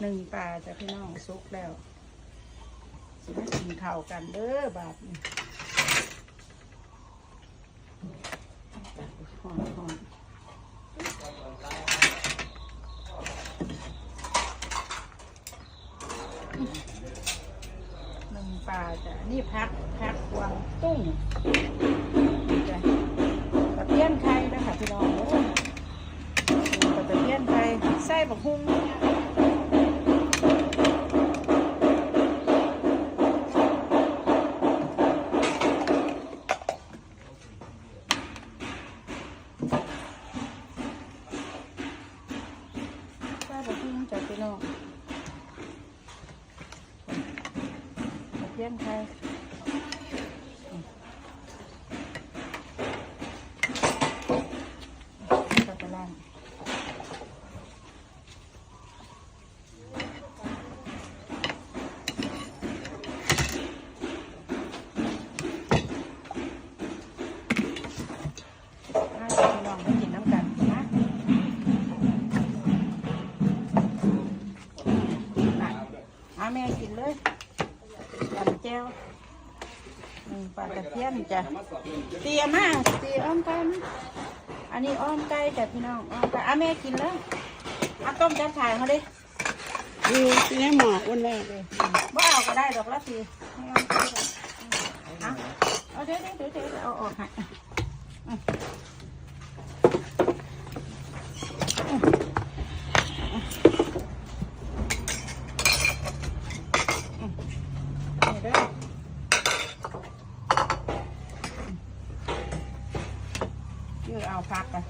หนึ่งปลาจะพี่น้องซุกแล้วสิมากินข้าวกันเด้อบาทนี่หอมหอมหนึ่งปลาจะนี่พักพักกวางตุ้ง ลี้ยนใครจัดตารางให้พี่น้องกินน้ำกันนะอาแม่กินเลย แจ้วหนึ่งปลาตะเพียนจ้ะเตียมากเตียอ้อมไก่นะอันนี้อ้อมไก่จ้ะพี่น้องอ้อมไก่อาแม่กินเลยเอาต้มจัดฉายเขาดิดูที่นี่หมออ้วนแล้วบ่เอาก็ได้ดอกละทีให้อ้อมไก่ก่อนเอาเอาเดี๋ยวเดี๋ยวเดี๋ยวเดี๋ยวเอาออกให้อืมอืมอืมนี่เด้อ ยืด เอาพักกัน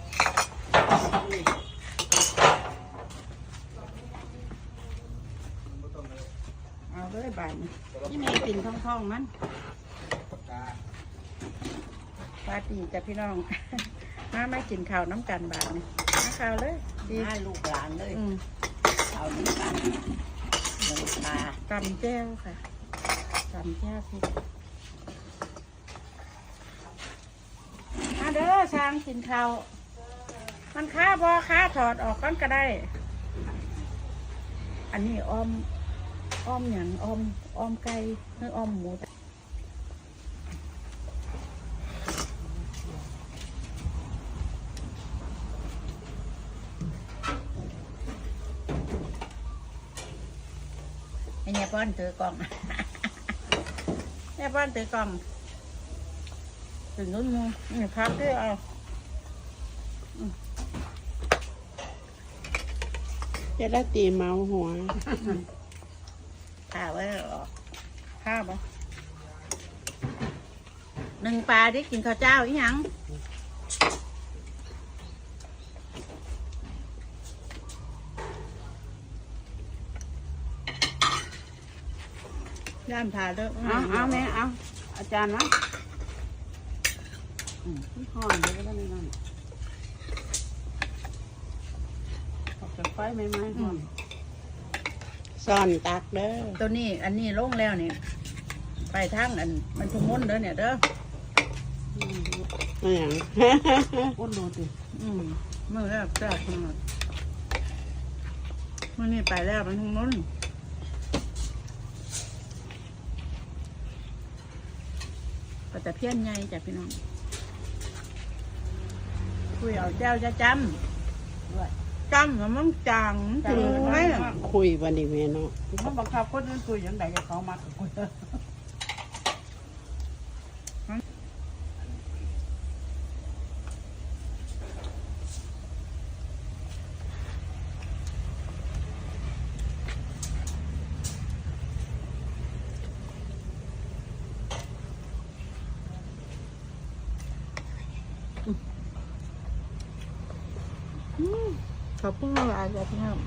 เอาเลยบานนี่แม่กินท่องๆมันปาตีจ้ะพี่น้องมาไม่กินข้าวน้ำกันบานนี่มาข้าวเลยดีห้าลูกหลานเลยอืมเอาน้ำกันหนึ่งปลาตำแจ้วค่ะตำแจ้วพริกมาเด้อ ช้างกินข้ามันค้าบอค้าถอดออกก้อนก็ได้ อันนี้ออมออมอย่างออมออมไก่หรือออมหมูไอ้เนี่ยป้อนถือกล่องเนี่ยป้อนถือกล่อง ถึงนู้นมูนี่พักด้วยเอาจะได้ตีเมาหัวข้าวไว้ออกข้าวปะหนึ่งปลาที่กินข้าวเจ้าอีหยังย่ามผ่าเด้อเอาเอาแม่เอาอาจารย์นะอืม ห่อนเดี๋ยวก็ได้ไม่นั่นออกจากไฟไหมไหมห่อนซ่อนตักเด้อตัวนี้อันนี้ลงแล้วนี่ไปทางอันมันทุ่งมุ่นเด้อเนี่ยเด้อไม่อย่างอ้วนดูสิอืมมือแล้วแซ่บขนาดมื่อนี้ไปแล้วมันทุ่งมุ่นก็จะเพี้ยนไงจ้ะพี่น้อง คุยเอาเจ้าจะจำจำแล้วมันจางถึงไหมคุยวันนี้แม่เนาะมันบังคับคนอื่นคุยอย่างไรกับเขามักคุย ขอบคุณหลายจ้ะพี่น้อง